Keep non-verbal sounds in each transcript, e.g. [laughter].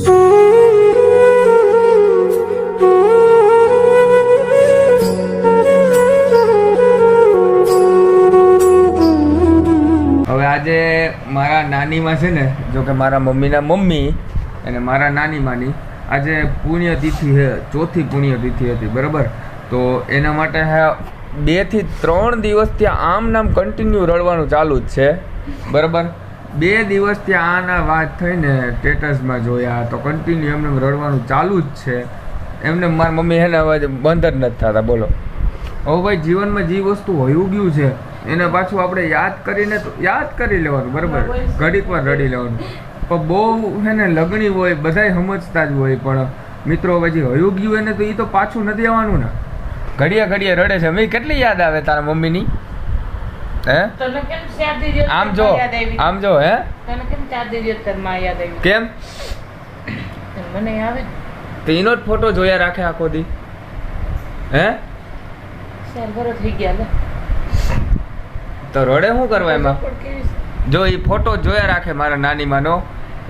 હવે આજે મારા નાનીમાં છે ને જો કે મારા મમ્મીના મમ્મી અને મારા નાનીમાંની, આજે પુણ્યતિથિ છે ચોથી પુણ્યતિથિ હતી, બરાબર? તો એના માટે હે, બેથી ત્રણ દિવસ ત્યાં આમ નામ કન્ટિન્યુ રડવાનું ચાલુ જ છે, બરાબર? બે દિવસ ત્યાં આના વાત થઈને સ્ટેટસમાં જોયા તો કન્ટિન્યુ એમને એમ રડવાનું ચાલુ જ છે. એમને મારા મમ્મી હે ને હવે બંધ જ નથી થતા બોલો. હવે ભાઈ જીવનમાં જે વસ્તુ હોયું ગયું છે એને પાછું આપણે યાદ કરીને તો યાદ કરી લેવાનું બરાબર? ઘડીક વાર રડી લેવાનું. પણ બહુ છે ને લગણી હોય બધાય સમજતા જ હોય પણ મિત્રો પછી હયું ગયું એને તો એ તો પાછું નથી આવવાનું ને. ઘડિયા ઘડિયા રડે છે. મેં કેટલી યાદ આવે તારા મમ્મીની? હે? તને કેમ ચાર દિવસ આમ જો આમ જો હે? કેમ ચાર દિવસ તારમાં યાદ આવી? કેમ? મને આવે? તો એનો જ ફોટો જોયા રાખે આખો દી. હે? ચાર થઈ ગયા લે. તો રડે શું કરવા એમાં? જો એ ફોટો જોયા રાખે મારા નાનીમાંનો.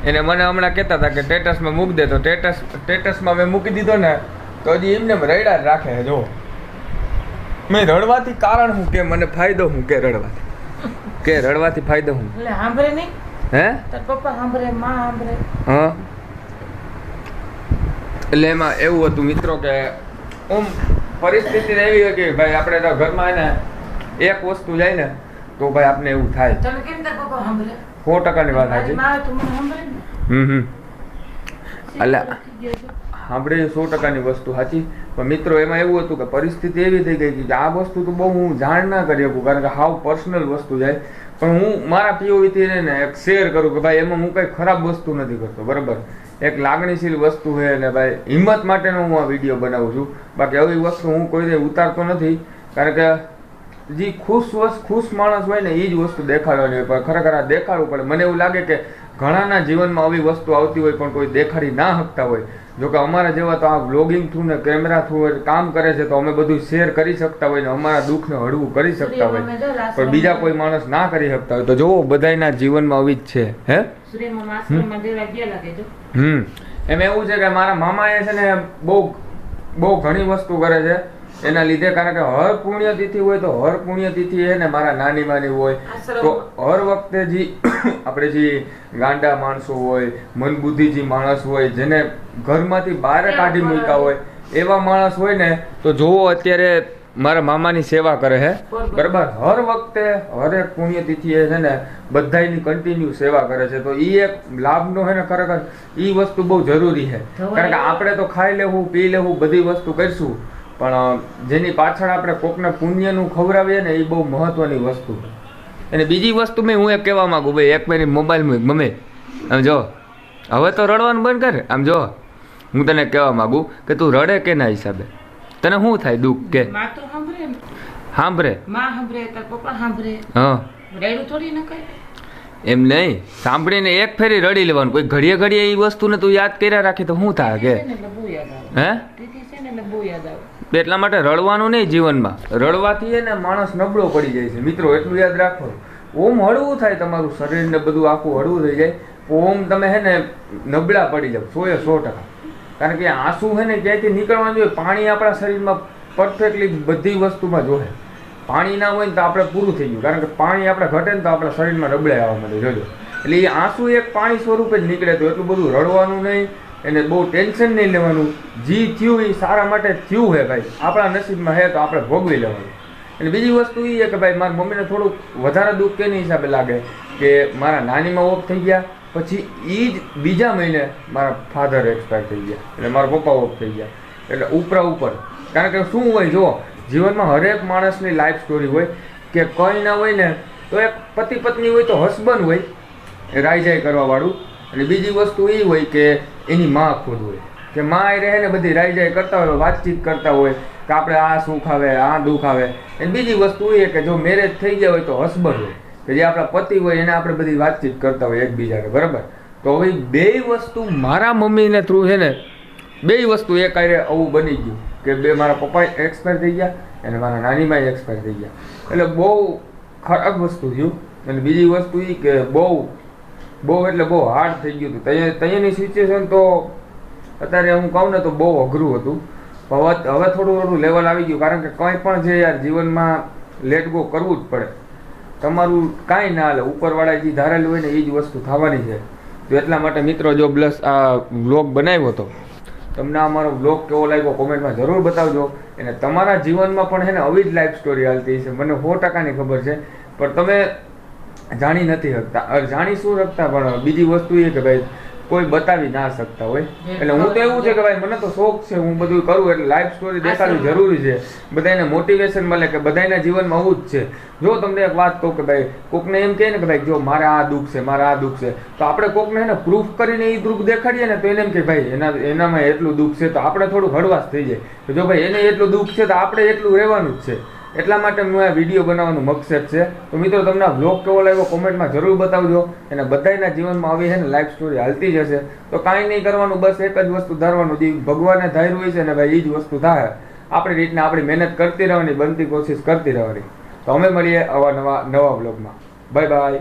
એને મને હમણાં કહેતા હતા કે સ્ટેટસમાં મૂકી દે તો સ્ટેટસ સ્ટેટસમાં મેં મૂકી દીધો ને તો હજી એમને એમ રડ્યા રાખે જો. મેં રડવાથી કારણ શું કે મને ફાયદો શું કે રડવાથી? કે રડવાથી ફાયદો શું? એટલે સાંભળે નહીં? હે? તાર પપ્પા સાંભળે માં સાંભળે. હા? એટલે એમાં એવું હતું મિત્રો કે ઓમ પરિસ્થિતિ એવી હોય કે ભાઈ આપણે તો ઘરમાં એને એક વસ્તુ જાય ને તો ભાઈ આપણે એવું થાય. તમે કેમ તાર પપ્પા સાંભળે? સો ટકાની વાત મારી સાચી હમ હમ. શી આપણે સો ટકાની વસ્તુ સાચી. પણ મિત્રો, એમાં એવું હતું કે પરિસ્થિતિ એવી થઈ ગઈ કે આ વસ્તુ તો બહુ હું જાણ ના કરી શકું, કારણ કે હાવ પર્સનલ વસ્તુ જાય. પણ હું મારા પીઓવીથી ને એક શેર કરું કે ભાઈ, એમાં હું કંઈ ખરાબ વસ્તુ નથી કરતો, બરાબર? એક લાગણીશીલ વસ્તુ છે ને ભાઈ, હિંમત માટેનો હું આ વીડિયો બનાવું છું. બાકી આવી વસ્તુ હું કોઈ દે ઉતારતો નથી, કારણ કે જે ખુશ વસ્ત ખુશ માણસ હોય ને એ જ વસ્તુ દેખાડવાની હોય. પણ ખરેખર આ દેખાડવું પડે. મને એવું લાગે કે ઘણાના જીવનમાં આવી વસ્તુ આવતી હોય પણ કોઈ દેખાડી ના શકતા હોય. જો કે અમારા જેવા તો આ વ્લોગિંગ થ્રુ ને કેમેરા થ્રુ કામ કરે છે તો અમે બધું શેર કરી શકતા હોય ને અમારા દુઃખને હળવું કરી શકતા હોય. પણ બીજા કોઈ માણસ ના કરી શકતા હોય તો જોવો બધાના જીવનમાં આવી જ છે. હે? હમ? એમ એવું છે કે મારા મામા એ છે ને બહુ બહુ ઘણી વસ્તુ કરે છે. એના લીધે કારણ કે હર પુણ્યતિથિ હોય તો હર પુણ્યતિથિ એ ને મારા નાની માની હોય. તો હર વખતે જે [coughs] આપણે જે ગાંડા માણસો હોય મનબુદ્ધિજી માણસ હોય જેને ઘરમાંથી બહાર કાઢી મૂક્યા હોય એવા માણસ હોય ને તો જોવો અત્યારે મારા મામાની સેવા કરે છે બરોબર. હર વખતે હરેક પુણ્યતિથિ એ છે ને બધાની કન્ટિન્યુ સેવા કરે છે. તો એ એક લાભનો છે ને ખરેખર એ વસ્તુ બહુ જરૂરી છે કારણ કે આપણે તો ખાઈ લેવું પી લેવું બધી વસ્તુ કરીશું. પણ જેની પાછળ આપણે કોકને પુણ્યનું ખવડાવીએ ને એ બહુ મહત્વની વસ્તુ. અને બીજી વસ્તુ મેં હું એક કહેવા માંગુ ભાઈ એક મિનિટ મોબાઈલમાં મમ્મી આમ જો હવે તો રડવાનું બંધ કર. આમ જો હું તને કહેવા માંગુ કે તું રડે કે ના હિસાબે? તને શું થાય દુઃખ કે? સાંભળે. એમ નહીં. સાંભળીને એક ફેરી રડી લેવાનું. કોઈ ઘડીએ ઘડીએ એ વસ્તુને તું યાદ કર્યા રાખે તો શું થાય કે? હે? ને એટલે માટે રડવાનું નહીં જીવનમાં. રડવાથી એને માણસ નબળો પડી જાય છે. મિત્રો, એટલું યાદ રાખો. ઓમ હળવું થાય તમારું શરીર ને બધું, આખું હળવું થઈ જાય. ઓમ તમે હે ને નબળા પડી જાવ એ સો ટકા. કારણ કે આંસુ છે ને ક્યાંયથી નીકળવાનું જોઈએ? પાણી આપણા શરીરમાં પરફેક્ટલી બધી વસ્તુમાં જોહે પાણી ના હોય ને તો આપણે પૂરું થઈ ગયું. કારણ કે પાણી આપણે ઘટે ને તો આપણા શરીરમાં નબળાઈ આવવા માંડે. જોજો. એટલે એ આંસુ એક પાણી સ્વરૂપે જ નીકળે તો એટલું બધું રડવાનું નહીં. એને બહુ ટેન્શન નહીં લેવાનું. જી થયું એ સારા માટે થયું હે ભાઈ. આપણા નસીબમાં હે તો આપણે ભોગવી લેવાનું. અને બીજી વસ્તુ એ કે ભાઈ મારી મમ્મીને થોડુંક વધારે દુઃખ કેની હિસાબે લાગે કે મારા નાનીમાં ઓફ થઈ ગયા, પછી એ જ બીજા મહિને મારા ફાધર એક્સપાયર થઈ ગયા. એટલે મારા પપ્પા ઓફ થઈ ગયા. એટલે ઉપરા ઉપર. કારણ કે શું હોય જો જીવનમાં હરેક માણસની લાઈફ સ્ટોરી હોય કે કંઈ ના હોય ને, તો એક પતિ પત્ની હોય તો હસબન્ડ હોય, એ રાયજાઈ કરવાવાળું. અને બીજી વસ્તુ એ હોય કે એની માં ખુદ હોય. કે માં એ રહે બધી રાયજાઈ કરતા હોય, વાતચીત કરતા હોય, કે આપણે આ સુખ આવે, આ દુઃખ આવે. અને બીજી વસ્તુ એ કે જો મેરેજ થઈ ગયા હોય તો હસબન્ડ હોય. કે જે આપણા પતિ હોય એને આપણે બધી વાતચીત કરતા હોય એકબીજાને, બરાબર? તો હવે બે વસ્તુ મારા મમ્મીને થ્રુ છે ને, બે વસ્તુ એક આરે આવું બની ગયું. કે બે મારા પપ્પા એક્સપાયર થઈ ગયા અને મારા નાનીમાં એક્સપાયર થઈ ગયા. એટલે બહુ ખરાબ વસ્તુ થયું. અને બીજી વસ્તુ એ કે બહુ બહુ એટલે બહુ હાર્ડ થઈ ગયું હતું. ત્યાં ત્યાંની સિચ્યુએશન તો અત્યારે હું કહું ને તો બહુ અઘરું હતું. હવે હવે થોડું થોડું લેવલ આવી ગયું. કારણ કે કંઈ પણ છે યાર જીવનમાં લેટ ગો કરવું જ પડે. તમારું કાંઈ ના હાલે. ઉપરવાળાએ જે ધારેલું હોય ને એ જ વસ્તુ થવાની છે. તો એટલા માટે મિત્રો જો પ્લસ આ વ્લોગ બનાવ્યો હતો, તમને અમારો વ્લોગ કેવો લાગ્યો કોમેન્ટમાં જરૂર બતાવજો. અને તમારા જીવનમાં પણ છે ને આવી જ લાઈફ સ્ટોરી હાલતી છે મને સો ટકાની ખબર છે. પણ તમે જાણી નથી શકતા. જાણી શું શકતા? પણ બીજી વસ્તુ એ કે ભાઈ કોઈ બતાવી ના શકતા હોય. એટલે હું તો એવું છે કે ભાઈ મને તો શોખ છે હું બધું કરું એટલે લાઈફ સ્ટોરી દેખાડવી જરૂરી છે. બધાને મોટિવેશન મળે કે બધાના જીવનમાં આવું જ છે. જો તમને એક વાત કહું કે ભાઈ કોકને એમ કહે ને કે ભાઈ જો મારે આ દુઃખ છે મારે આ દુઃખ છે તો આપણે કોકને એને પ્રૂફ કરીને એ દુઃખ દેખાડીએ ને તો એને એમ કે ભાઈ એના એનામાં એટલું દુઃખ છે તો આપણે થોડું હળવાશ થઈ જાય. જો ભાઈ એને એટલું દુઃખ છે તો આપણે એટલું રહેવાનું જ છે. એટલા માટે હું આ વીડિયો બનાવવાનું મકસદ છે. તો મિત્રો, તમને આ વ્લોગ કેવો લાગ્યો કોમેન્ટમાં જરૂર બતાવજો. અને બધાના જીવનમાં આવી છે ને લાઈફ સ્ટોરી હાલતી જ હશે. તો કાંઈ નહીં કરવાનું, બસ એક જ વસ્તુ ધારવાનું. જે ભગવાને ધાર્યું હોય છે ને ભાઈ એ જ વસ્તુ થાય આપણી રીતના આપણી મહેનત કરતી રહેવાની, બનતી કોશિશ કરતી રહેવાની. તો અમે મળીએ આવા નવા નવા વ્લોગમાં બાય બાય